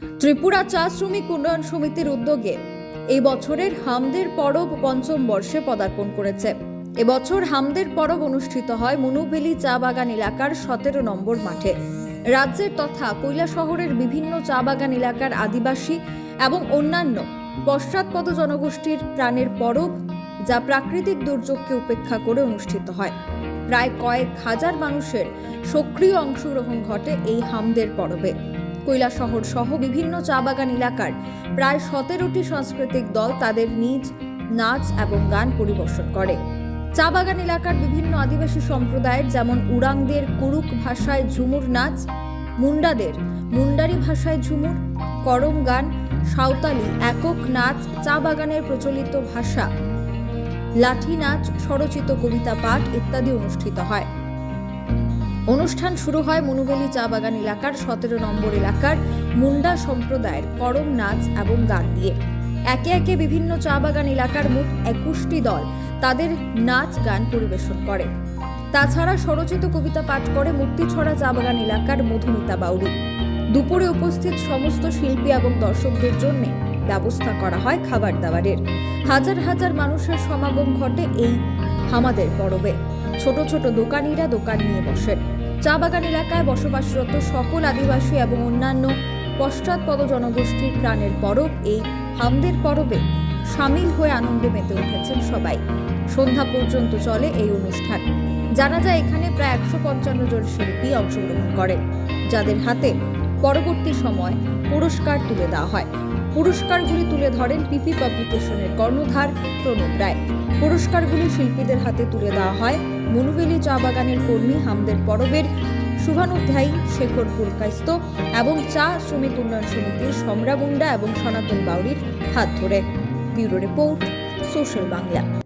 ত্রিপুরা চা শ্রমিক উন্নয়ন সমিতির উদ্যোগে এই বছরের হামদের পরব পঞ্চম বর্ষে পদার্পণ করেছে। এবছর হামদের পরব অনুষ্ঠিত হয় মনুবেলি চা বাগান এলাকার সতেরো নম্বর মাঠে। রাজ্যের তথা কৈলা শহরের বিভিন্ন চা বাগান এলাকার আদিবাসী এবং অন্যান্য পশ্চাৎপদ জনগোষ্ঠীর প্রাণের পরব যা প্রাকৃতিক দুর্যোগকে উপেক্ষা করে অনুষ্ঠিত হয়। প্রায় কয়েক হাজার মানুষের সক্রিয় অংশগ্রহণ ঘটে এই হামদের পরবে। কৈলাসহর সহ বিভিন্ন চা বাগান এলাকার প্রায় সতেরোটি সাংস্কৃতিক দল তাদের নিজ নাচ এবং গান পরিবেশন করে। চা বাগান এলাকার বিভিন্ন আদিবাসী সম্প্রদায়ের যেমন উড়াংদের কুরুক ভাষায় ঝুমুর নাচ, মুন্ডাদের মুন্ডারি ভাষায় ঝুমুর, করম গান, সাঁওতালি একক নাচ চা বাগানের প্রচলিত ভাষা, লাঠি নাচ, স্বরচিত কবিতা পাঠ ইত্যাদি অনুষ্ঠিত হয়। অনুষ্ঠান শুরু হয় মনুবেলি চা বাগান এলাকার সতেরো নম্বর এলাকার মুন্ডা সম্প্রদায়ের করম নাচ এবং গান দিয়ে। একে একে বিভিন্ন চা বাগান এলাকার মোট একুশটি দল তাদের নাচ, গান পরিবেশন করে। তাছাড়া স্বরচিত কবিতা পাঠ করে মুক্তিছড়া চা বাগান এলাকার মধুমিতা বাউরি দুপুরে উপস্থিত সমস্ত শিল্পী এবং দর্শকদের জন্য ব্যবস্থা করা হয় খাবার দাবারের। হাজার হাজার মানুষের সমাগম ঘটে এই হামাদের পরবে। ছোট ছোট দোকানিরা দোকান নিয়ে বসেন। চা বাগান এলাকায় বসবাসরত সকল আদিবাসী এবং অন্যান্য পশ্চাৎপদ জনগোষ্ঠীর প্রাণের পরব এই হামদের পরবে সামিল হয়ে আনন্দে মেতে উঠেছেন সবাই। সন্ধ্যা পর্যন্ত চলে এই অনুষ্ঠান। জানা যায় এখানে প্রায় একশো পঞ্চান্ন জন শিল্পী অংশগ্রহণ করেন, যাদের হাতে পরবর্তী সময় পুরস্কার তুলে দেওয়া হয়। পুরস্কারগুলি তুলে ধরেন পিপি পাবলিকেশনের কর্ণধার প্রণব রায়। পুরস্কারগুলি শিল্পীদের হাতে তুলে দেওয়া হয় মনুবেলি চা বাগানের কর্মী হামদের পরবের শুভানুধ্যায়ী শেখর পুলকাইস্ত এবং চা শ্রমিক উন্নয়ন সমিতির সম্রাগুন্ডা এবং সনাতন বাউরির হাত ধরে। Bureau report, social Bangla.